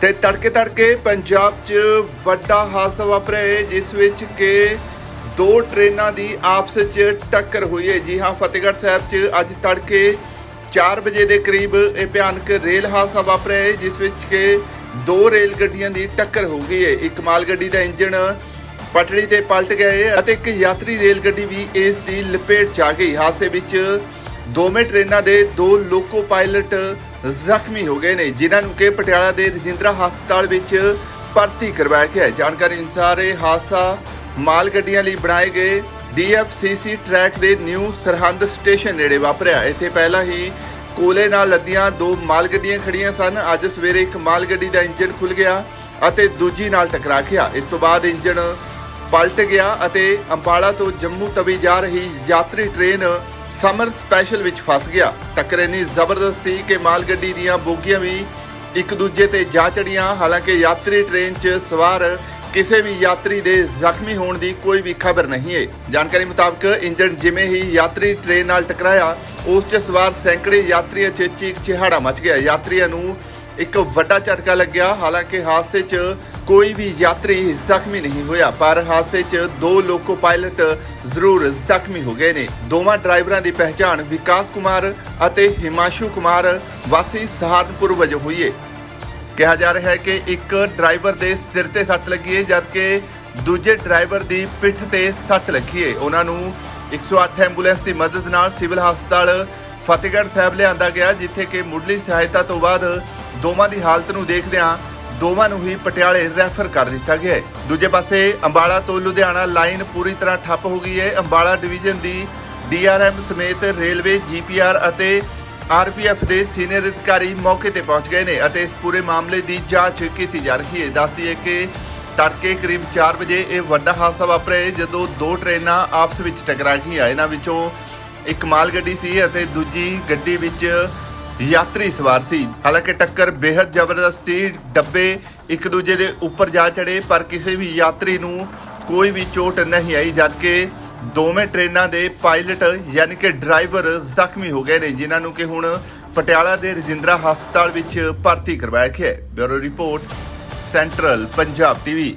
ਤੇ ਤੜਕੇ ਤੜਕੇ ਪੰਜਾਬ 'ਚ ਵੱਡਾ ਹਾਦਸਾ ਵਾਪਰਿਆ ਹੈ, ਜਿਸ ਵਿੱਚ ਕਿ ਦੋ ਟ੍ਰੇਨਾਂ ਦੀ ਆਪਸ 'ਚ ਟੱਕਰ ਹੋਈ ਹੈ। ਜੀ ਹਾਂ, ਫਤਿਹਗੜ੍ਹ ਸਾਹਿਬ 'ਚ ਅੱਜ ਤੜਕੇ 4 ਵਜੇ ਦੇ ਕਰੀਬ ਇਹ ਭਿਆਨਕ ਰੇਲ ਹਾਦਸਾ ਵਾਪਰਿਆ ਹੈ, ਜਿਸ ਵਿੱਚ ਕਿ ਦੋ ਰੇਲ ਗੱਡੀਆਂ ਦੀ ਟੱਕਰ ਹੋ ਗਈ ਹੈ। ਇੱਕ ਮਾਲ ਗੱਡੀ ਦਾ ਇੰਜਣ ਪਟੜੀ ਤੇ ਪਲਟ ਗਿਆ ਹੈ ਅਤੇ ਇੱਕ ਯਾਤਰੀ ਰੇਲ ਗੱਡੀ ਵੀ ਇਸ ਦੀ ਲਪੇਟ 'ਚ ਆ ਗਈ। ਹਾਦਸੇ ਵਿੱਚ ਦੋਵੇਂ ਟ੍ਰੇਨਾਂ ਦੇ ਦੋ ਲੋਕੋ ਪਾਇਲਟ ਜ਼ਖਮੀ ਹੋ ਗਏ ਨੇ, ਜਿਨ੍ਹਾਂ ਨੂੰ ਕਿ ਪਟਿਆਲਾ ਦੇ ਰਜਿੰਦਰਾ ਹਸਪਤਾਲ ਵਿੱਚ ਭਰਤੀ ਕਰਵਾਇਆ ਗਿਆ ਹੈ। ਜਾਣਕਾਰੀ ਅਨੁਸਾਰ ਇਹ ਹਾਦਸਾ ਮਾਲ ਗੱਡੀਆਂ ਲਈ ਬਣਾਏ ਗਏ DFCC ਟਰੈਕ ਦੇ ਨਿਊ ਸਰਹੰਦ ਸਟੇਸ਼ਨ ਨੇੜੇ ਵਾਪਰਿਆ। ਇੱਥੇ ਪਹਿਲਾਂ ਹੀ ਕੋਲੇ ਨਾਲ ਲੱਦੀਆਂ ਦੋ ਮਾਲ ਗੱਡੀਆਂ ਖੜੀਆਂ ਸਨ। ਅੱਜ ਸਵੇਰੇ ਇੱਕ ਮਾਲ ਗੱਡੀ ਦਾ ਇੰਜਨ ਖੁੱਲ ਗਿਆ ਅਤੇ ਦੂਜੀ ਨਾਲ ਟਕਰਾ ਗਿਆ। ਇਸ ਤੋਂ ਬਾਅਦ ਇੰਜਨ ਪਲਟ ਗਿਆ ਅਤੇ ਅੰਬਾਲਾ ਤੋਂ ਜੰਮੂ ਤਵੀ ਜਾ ਰਹੀ ਯਾਤਰੀ ਟ੍ਰੇਨ ਸਮਰ ਸਪੈਸ਼ਲ ਵਿੱਚ ਫਸ ਗਿਆ। ਟੱਕਰ ਇੰਨੀ ਜ਼ਬਰਦਸਤ ਸੀ ਕਿ ਮਾਲ ਗੱਡੀ ਦੀਆਂ ਬੋਗੀਆਂ ਵੀ ਇੱਕ ਦੂਜੇ ਤੇ ਜਾ ਚੜੀਆਂ ਹਾਲਾਂਕਿ ਯਾਤਰੀ ਟ੍ਰੇਨ 'ਚ ਸਵਾਰ ਕਿਸੇ ਵੀ ਯਾਤਰੀ ਦੇ ਜ਼ਖਮੀ ਹੋਣ ਦੀ ਕੋਈ ਵੀ ਖਬਰ ਨਹੀਂ ਹੈ। ਜਾਣਕਾਰੀ ਮੁਤਾਬਕ ਇੰਜਣ ਜਿਵੇਂ ਹੀ ਯਾਤਰੀ ਟ੍ਰੇਨ ਨਾਲ ਟਕਰਾਇਆ, ਉਸ 'ਚ ਸਵਾਰ ਸੈਂਕੜੇ ਯਾਤਰੀਆਂ 'ਚ ਚੀਕ ਚਿਹਾੜਾ ਮਚ ਗਿਆ। ਯਾਤਰੀਆਂ ਨੂੰ ਇੱਕ ਵੱਡਾ ਝਟਕਾ ਲੱਗਿਆ। ਹਾਲਾਂਕਿ ਹਾਦਸੇ 'ਚ ਕੋਈ ਵੀ ਯਾਤਰੀ ਜ਼ਖਮੀ ਨਹੀਂ ਹੋਇਆ, ਪਰ ਹਾਦਸੇ 'ਚ ਦੋ ਲੋਕੋ ਪਾਇਲਟ ਜ਼ਰੂਰ ਜ਼ਖਮੀ ਹੋ ਗਏ ਨੇ। ਦੋਵਾਂ ਡਰਾਈਵਰਾਂ ਦੀ ਪਹਿਚਾਣ ਵਿਕਾਸ ਕੁਮਾਰ ਅਤੇ ਹਿਮਾਸ਼ੂ ਕੁਮਾਰ ਵਾਸੀ ਸਹਾਰਨਪੁਰ ਵਜੋਂ ਹੋਈ ਹੈ ਕਿਹਾ ਜਾ ਰਿਹਾ ਹੈ ਕਿ ਇੱਕ ਡਰਾਈਵਰ ਦੇ ਸਿਰ ਤੇ ਸੱਟ ਲੱਗੀ ਹੈ ਜਦਕਿ ਦੂਜੇ ਡਰਾਈਵਰ ਦੀ ਪਿੱਠ ਤੇ ਸੱਟ ਲੱਗੀ ਹੈ ਉਹਨਾਂ ਨੂੰ 108 ਐਂਬੂਲੈਂਸ ਦੀ ਮਦਦ ਨਾਲ ਸਿਵਲ ਹਸਪਤਾਲ ਫਤਿਹਗੜ੍ਹ ਸਾਹਿਬ ਲਿਆਂਦਾ ਗਿਆ, ਜਿੱਥੇ ਕਿ ਮੁੱਢਲੀ ਸਹਾਇਤਾ ਤੋਂ ਬਾਅਦ ਦੋਵਾਂ ਦੀ ਹਾਲਤ ਨੂੰ ਦੇਖਦਿਆਂ ਦੋਵਾਂ ਨੂੰ ਹੀ ਪਟਿਆਲੇ ਰੈਫਰ ਕਰ ਦਿੱਤਾ ਗਿਆ ਹੈ। ਦੂਜੇ ਪਾਸੇ ਅੰਬਾਲਾ ਤੋਂ ਲੁਧਿਆਣਾ ਲਾਈਨ ਪੂਰੀ ਤਰ੍ਹਾਂ ਠੱਪ ਹੋ ਗਈ ਹੈ। ਅੰਬਾਲਾ ਡਿਵੀਜ਼ਨ ਦੀ ਡੀਆਰਐਮ ਸਮੇਤ ਰੇਲਵੇ, ਜੀਪੀਆਰ ਅਤੇ ਆਰਪੀਐਫ ਦੇ ਸੀਨੀਅਰ ਅਧਿਕਾਰੀ ਮੌਕੇ ਤੇ ਪਹੁੰਚ ਗਏ ਨੇ ਅਤੇ ਇਸ ਪੂਰੇ ਮਾਮਲੇ ਦੀ ਜਾਂਚ ਕੀਤੀ ਜਾ ਰਹੀ ਹੈ। ਦੱਸੀਏ ਕਿ ਤੜਕੇ ਕਰੀਬ 4 ਵਜੇ ਇਹ ਵੱਡਾ ਹਾਦਸਾ ਵਾਪਰਿਆ ਹੈ, ਜਦੋਂ ਦੋ ਟ੍ਰੇਨਾਂ ਆਪਸ ਵਿੱਚ ਟਕਰਾ ਗਈਆਂ। ਇਹਨਾਂ ਵਿੱਚੋਂ ਇੱਕ ਮਾਲ ਗੱਡੀ ਸੀ ਅਤੇ ਦੂਜੀ ਗੱਡੀ ਵਿੱਚ ਯਾਤਰੀ ਸਵਾਰ ਸੀ। ਹਾਲਾਂਕਿ ਟੱਕਰ ਬੇहद ਜ਼ਬਰਦਸਤ ਸੀ। ਡੱਬੇ ਇੱਕ ਦੂਜੇ ਦੇ ਉੱਪਰ ਜਾ ਚੜੇ ਪਰ ਕਿਸੇ ਵੀ ਯਾਤਰੀ ਨੂੰ ਕੋਈ ਵੀ ਚੋਟ ਨਹੀਂ ਆਈ, ਜਦਕਿ ਦੋਵੇਂ ਟ੍ਰੇਨਾਂ ਦੇ ਪਾਇਲਟ ਯਾਨੀ ਕਿ ਡਰਾਈਵਰ ਜ਼ਖਮੀ ਹੋ ਗਏ ਨੇ, ਜਿਨ੍ਹਾਂ ਨੂੰ ਕਿ ਹੁਣ ਪਟਿਆਲਾ ਦੇ ਰਜਿੰਦਰਾ ਹਸਪਤਾਲ ਵਿੱਚ ਭਰਤੀ ਕਰਵਾਇਆ ਗਿਆ ਹੈ। Bureau report, central Punjab TV.